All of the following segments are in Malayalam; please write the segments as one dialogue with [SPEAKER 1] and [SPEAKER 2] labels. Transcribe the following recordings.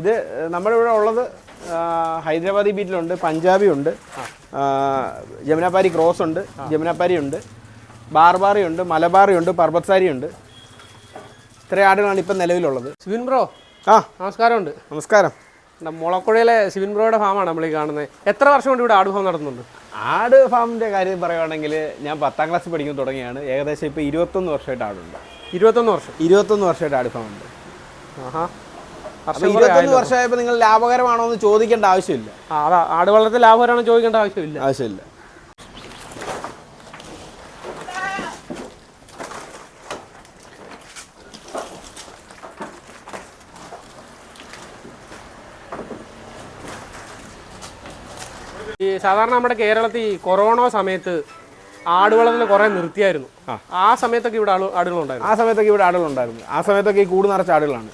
[SPEAKER 1] ഇത് നമ്മുടെ ഇവിടെ ഉള്ളത് ഹൈദരാബാദി ബീറ്റിലുണ്ട് പഞ്ചാബി ഉണ്ട് ജമുനാപ്പാരി ക്രോസ് ഉണ്ട് ജമുനാപ്പാരി ഉണ്ട് ബാർബാറി ഉണ്ട് മലബാറി ഉണ്ട് പർബത്സാരി ഉണ്ട് ഇത്രയും ആടുകളാണ് ഇപ്പം നിലവിലുള്ളത്.
[SPEAKER 2] സിവിൻ ബ്രോ
[SPEAKER 1] ആ.
[SPEAKER 2] നമസ്കാരമുണ്ട്.
[SPEAKER 1] നമസ്കാരം.
[SPEAKER 2] മുളക്കുഴയിലെ സിവിൻ ബ്രോയുടെ ഫാമാണ് നമ്മൾ ഈ കാണുന്നത് എത്ര വർഷം കൊണ്ട് ഇവിടെ ആട് ഫാം നടത്തുന്നുണ്ട്?
[SPEAKER 1] ആട് ഫാമിന്റെ കാര്യം പറയുകയാണെങ്കിൽ ഞാൻ പത്താം ക്ലാസ്സിൽ പഠിക്കുന്ന തുടങ്ങിയാണ്. ഏകദേശം ഇപ്പോൾ ഇരുപത്തൊന്ന് വർഷമായിട്ട് ആടുണ്ട്.
[SPEAKER 2] ഇരുപത്തൊന്ന് വർഷം.
[SPEAKER 1] ഇരുപത്തൊന്ന് വർഷമായിട്ട് ആട് ഫാമുണ്ട്.
[SPEAKER 2] ആഹാ.
[SPEAKER 1] ഇരുപത്തൊന്ന്. വർഷമായപ്പോൾ നിങ്ങൾ ലാഭകരമാണോ എന്ന് ചോദിക്കേണ്ട ആവശ്യമില്ല.
[SPEAKER 2] അതാ ആട് വളർത്തൽ ലാഭകരമാണോ ചോദിക്കേണ്ട ആവശ്യമില്ല.
[SPEAKER 1] ആവശ്യമില്ല.
[SPEAKER 2] ഈ സാധാരണ നമ്മുടെ കേരളത്തിൽ ഈ കൊറോണ സമയത്ത് ആട് വളർത്തൽ കുറേ നിർത്തിയായിരുന്നു. ആ. സമയത്തൊക്കെ ഇവിടെ ആടുകളുണ്ടായിരുന്നു.
[SPEAKER 1] ആ സമയത്തൊക്കെ ഇവിടെ ആടുകളുണ്ടായിരുന്നു. ആ സമയത്തൊക്കെ ഈ കൂട് നിറച്ച ആടുകളാണ്.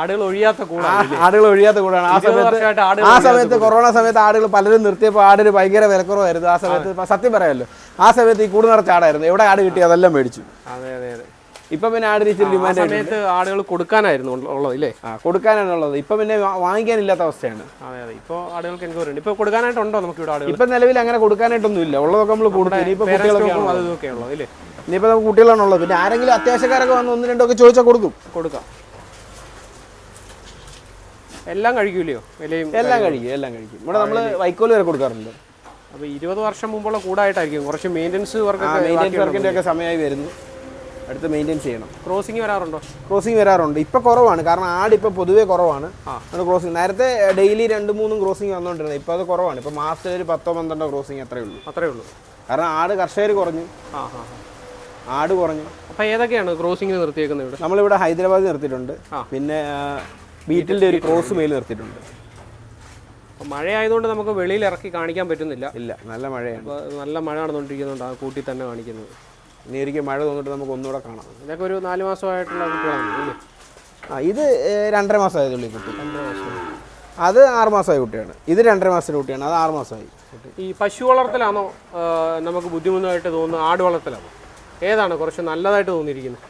[SPEAKER 2] ആടുകൾ ഒഴിയാത്ത കൂടാണ്.
[SPEAKER 1] ആ ആടുകൾ ഒഴിയാത്ത കൂടാണ്. ആ സമയത്ത് ആ സമയത്ത് കൊറോണ സമയത്ത് ആടുകൾ പലരും നിർത്തിയപ്പോൾ ആടിന് ഭയങ്കര വിലക്കുറവായിരുന്നു. ആ സമയത്ത് സത്യം പറയാമല്ലോ ആ സമയത്ത് ഈ കൂട് നിറച്ച ആടായിരുന്നു. എവിടെ ആട് കിട്ടി അതെല്ലാം മേടിച്ചു.
[SPEAKER 2] അതെ അതെ അതെ.
[SPEAKER 1] ഇപ്പൊ പിന്നെ ആട് ഇച്ചിരി ഡിമാൻഡ്
[SPEAKER 2] സമയത്ത് ആടുകൾ കൊടുക്കാനായിരുന്നു ഉള്ളത് ഇല്ലേ?
[SPEAKER 1] ആ കൊടുക്കാനാണുള്ളത് ഇപ്പൊ പിന്നെ വാങ്ങിക്കാനില്ലാത്ത അവസ്ഥയാണ്.
[SPEAKER 2] അതെ അതെ. ഇപ്പോൾ ആടുകൾക്ക് എൻക്വയറി ഉണ്ട് ഇപ്പോൾ കൊടുക്കാനായിട്ടുണ്ടോ നമുക്ക് ഇവിടെ ആടുകൾ?
[SPEAKER 1] ഇപ്പൊ നിലവിൽ അങ്ങനെ കൊടുക്കാനായിട്ടൊന്നും ഇല്ല. ഉള്ളതൊക്കെ നമ്മൾ കൊടുത്തു. ഇപ്പൊ കുട്ടികളൊക്കെ
[SPEAKER 2] സ്റ്റോക്കും
[SPEAKER 1] ആണുള്ളത്.
[SPEAKER 2] അത് ഇതൊക്കെ ഉള്ളത് ഇല്ലേ?
[SPEAKER 1] ഇനിയിപ്പോ നമുക്ക് കുട്ടികളാണുള്ളത്. പിന്നെ ആരെങ്കിലും അത്യാവശ്യക്കാരൊക്കെ വന്ന് ഒന്ന് രണ്ടൊക്കെ ചോദിച്ചാൽ കൊടുക്കും.
[SPEAKER 2] കൊടുക്കാം. എല്ലാം കഴിക്കൂലയോ? വിലയും
[SPEAKER 1] എല്ലാം കഴിക്കും എല്ലാം കഴിക്കും. ഇവിടെ നമ്മൾ വൈക്കോൽ വരെ കൊടുക്കാറുണ്ട്.
[SPEAKER 2] അപ്പോൾ ഇരുപത് വർഷം മുമ്പുള്ള കൂടായിട്ടായിരിക്കും. കുറച്ച്
[SPEAKER 1] മെയിന്റനൻസ്
[SPEAKER 2] വർക്ക്
[SPEAKER 1] മെയിന്റെനൻസ് വർക്കിന്റെ ഒക്കെ സമയമായി വരുന്നു. അടുത്ത് മെയിന്റെയിൻ ചെയ്യണം.
[SPEAKER 2] ക്രോസിങ് വരാറുണ്ടോ?
[SPEAKER 1] ക്രോസിംഗ് വരാറുണ്ട്. ഇപ്പം കുറവാണ്. കാരണം ആട് ഇപ്പൊ പൊതുവേ കുറവാണ്.
[SPEAKER 2] ആ.
[SPEAKER 1] ക്രോസിംഗ് നേരത്തെ ഡെയിലി രണ്ട് മൂന്നും ക്രോസിംഗ് വന്നുകൊണ്ടിരുന്നത് ഇപ്പോൾ അത് കുറവാണ്. ഇപ്പോൾ മാസത്തിൽ ഒരു പത്തോ പന്ത്രണ്ടോ ക്രോസിംഗ് അത്രേ ഉള്ളൂ.
[SPEAKER 2] അത്രേ ഉള്ളൂ.
[SPEAKER 1] കാരണം ആട് കർഷകർ കുറഞ്ഞു. ആട് കുറഞ്ഞു.
[SPEAKER 2] അപ്പോൾ ഏതൊക്കെയാണ് ക്രോസിംഗ് നിർത്തിയേക്കുന്നത് ഇവിടെ?
[SPEAKER 1] നമ്മളിവിടെ ഹൈദരാബാദ് നിർത്തിയിട്ടുണ്ട്. പിന്നെ ബീറ്റിന്റെ ഒരു ക്രോസ് മേൽ നിർത്തിയിട്ടുണ്ട്.
[SPEAKER 2] മഴയായതുകൊണ്ട് മഴ ആയതുകൊണ്ട് നമുക്ക് വെളിയിൽ ഇറക്കി കാണിക്കാൻ പറ്റുന്നില്ല.
[SPEAKER 1] ഇല്ല നല്ല മഴയാണ്.
[SPEAKER 2] നല്ല മഴ നടന്നുകൊണ്ടിരിക്കുന്നുണ്ട് ആ കൂട്ടി തന്നെ കാണിക്കുന്നത്.
[SPEAKER 1] ഇനി ഒരിക്കൽ മഴ തോന്നിട്ട് നമുക്ക് ഒന്നുകൂടെ കാണാം.
[SPEAKER 2] ഇതൊക്കെ ഒരു നാല് മാസമായിട്ടുള്ള കുട്ടികളാണ്
[SPEAKER 1] ആ ഇത് രണ്ടര മാസമായതുള്ളൂ ഈ കുട്ടി.
[SPEAKER 2] രണ്ടര മാസം
[SPEAKER 1] അത് ആറ് മാസമായ കുട്ടിയാണ്. ഇത് രണ്ടര മാസത്തെ കുട്ടിയാണ്. അത് ആറ് മാസമായി.
[SPEAKER 2] ഈ പശു വളർത്തലാണോ നമുക്ക് ബുദ്ധിമുട്ടായിട്ട് തോന്നുന്നത് ആട് വളർത്തലാണോ? ഏതാണ് കുറച്ച് നല്ലതായിട്ട് തോന്നിയിരിക്കുന്നത്?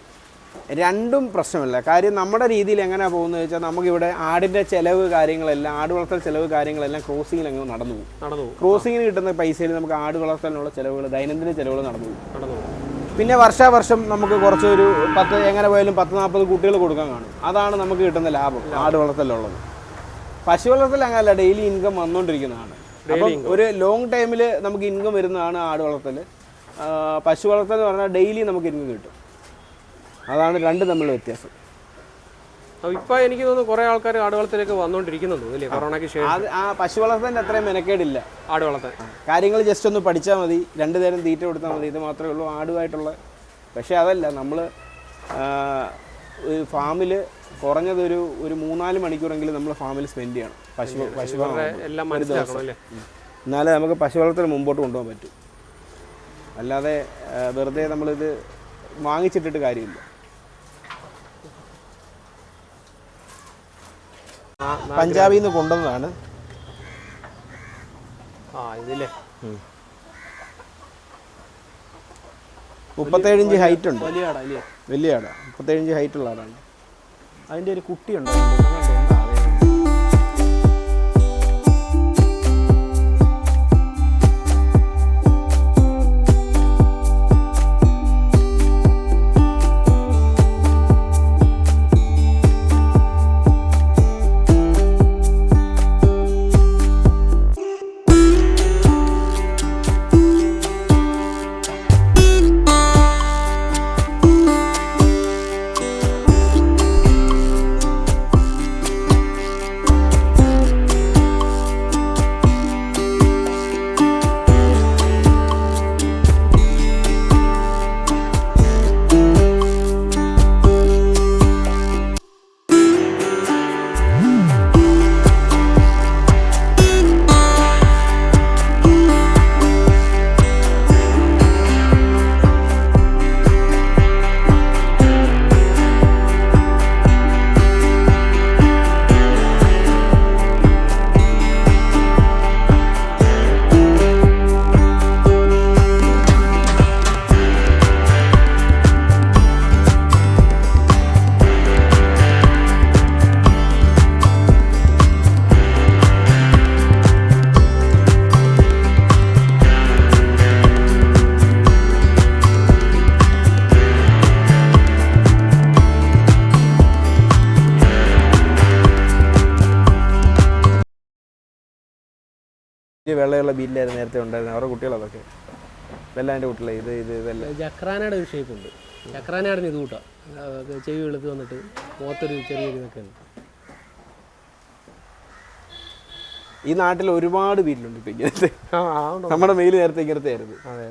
[SPEAKER 1] രണ്ടും പ്രശ്നമില്ല. കാര്യം നമ്മുടെ രീതിയിൽ എങ്ങനെയാണ് പോകുന്നത് വെച്ചാൽ നമുക്കിവിടെ ആടിന്റെ ചിലവ് കാര്യങ്ങളെല്ലാം ആട് വളർത്തൽ ചിലവ് കാര്യങ്ങളെല്ലാം ക്രോസിങ്ങിൽ അങ്ങ് നടന്നു പോകും.
[SPEAKER 2] നടന്നു
[SPEAKER 1] ക്രോസിങ്ങിന് കിട്ടുന്ന പൈസയിൽ നമുക്ക് ആട് വളർത്തലിനുള്ള ചിലവുകൾ ദൈനംദിന ചിലവുകൾ നടന്നു പോകും.
[SPEAKER 2] നടന്നു പോകും.
[SPEAKER 1] പിന്നെ വർഷാവർഷം നമുക്ക് കുറച്ചൊരു പത്ത് എങ്ങനെ പോയാലും പത്ത് നാൽപ്പത് കുട്ടികൾ കൊടുക്കാൻ കാണും. അതാണ് നമുക്ക് കിട്ടുന്ന ലാഭം ആട് വളർത്തലുള്ളത് പശു വളർത്തൽ അങ്ങനല്ല ഡെയിലി ഇൻകം വന്നുകൊണ്ടിരിക്കുന്നതാണ് അപ്പം ഒരു ലോങ് ടൈമിൽ നമുക്ക് ഇൻകം വരുന്നതാണ് ആട് വളർത്തൽ പശു വളർത്തൽ എന്ന് പറഞ്ഞാൽ ഡെയിലി നമുക്ക് ഇൻകം കിട്ടും. അതാണ് രണ്ട് തമ്മിലുള്ള വ്യത്യാസം.
[SPEAKER 2] ഇപ്പൊ എനിക്ക് തോന്നുന്നു കുറെ ആൾക്കാർ ആടുവളത്തിലേക്ക് വന്നുകൊണ്ടിരിക്കുന്നുണ്ട് അല്ലേ കൊറോണയ്ക്ക് ശേഷം.
[SPEAKER 1] അത് ആ പശു വളർത്തലിന്റെ അത്രയും മെനക്കേടില്ല.
[SPEAKER 2] ആട് വളർത്താൻ
[SPEAKER 1] കാര്യങ്ങൾ ജസ്റ്റ് ഒന്ന് പഠിച്ചാൽ മതി. രണ്ടു നേരം തീറ്റ കൊടുത്താൽ മതി. ഇത് മാത്രമേ ഉള്ളൂ ആടുമായിട്ടുള്ള. പക്ഷേ അതല്ല നമ്മൾ ഫാമിൽ കുറഞ്ഞതൊരു ഒരു മൂന്നാൽ മണിക്കൂറെങ്കിലും നമ്മൾ ഫാമിൽ സ്പെൻഡ് ചെയ്യണം. പശു പശു
[SPEAKER 2] എല്ലാം മനസ്സിലാക്കണം
[SPEAKER 1] എന്നാലേ നമുക്ക് പശു വളർത്തൽ മുമ്പോട്ട് കൊണ്ടുപോകാൻ പറ്റും. അല്ലാതെ വെറുതെ നമ്മളിത് വാങ്ങിച്ചിട്ടിട്ട് കാര്യമില്ല. പഞ്ചാബിൽ നിന്ന് കൊണ്ടുവന്നതാണ്. മുപ്പത്തേഴ് ഇഞ്ച് ഹൈറ്റ് ഉണ്ട്.
[SPEAKER 2] വലിയ ആടാ
[SPEAKER 1] വലിയ. മുപ്പത്തേഴ് ഇഞ്ച് ഹൈറ്റ് ഉള്ള ആടാണ് അതിന്റെ ഒരു കുട്ടിയുണ്ട്. ഈ വെള്ളയുള്ള ബീറ്റിലായിരുന്നു നേരത്തെ ഉണ്ടായിരുന്നത്. അവരുടെ കുട്ടികളതൊക്കെ. ഇതെല്ലാം എന്റെ കുട്ടികളെ ഇത് ഇത് ഇതെല്ലാം.
[SPEAKER 2] ചക്രാനയുടെ ഒരു ഷേപ്പ് ഉണ്ട്. ചക്രാനയുടെ ഇത് കൂട്ടാം. ചെവി വെളുത്ത് വന്നിട്ട് മുഖത്തൊരു ചെറിയൊരു ഇതൊക്കെ ഉണ്ട്
[SPEAKER 1] ഈ നാട്ടിൽ ഒരുപാട് ബീറ്റിലുണ്ട് ഇപ്പം ഇങ്ങനത്തെ. നമ്മുടെ മെയിൽ നേരത്തെ ഇങ്ങനത്തെ ആയിരുന്നു.
[SPEAKER 2] അതെ.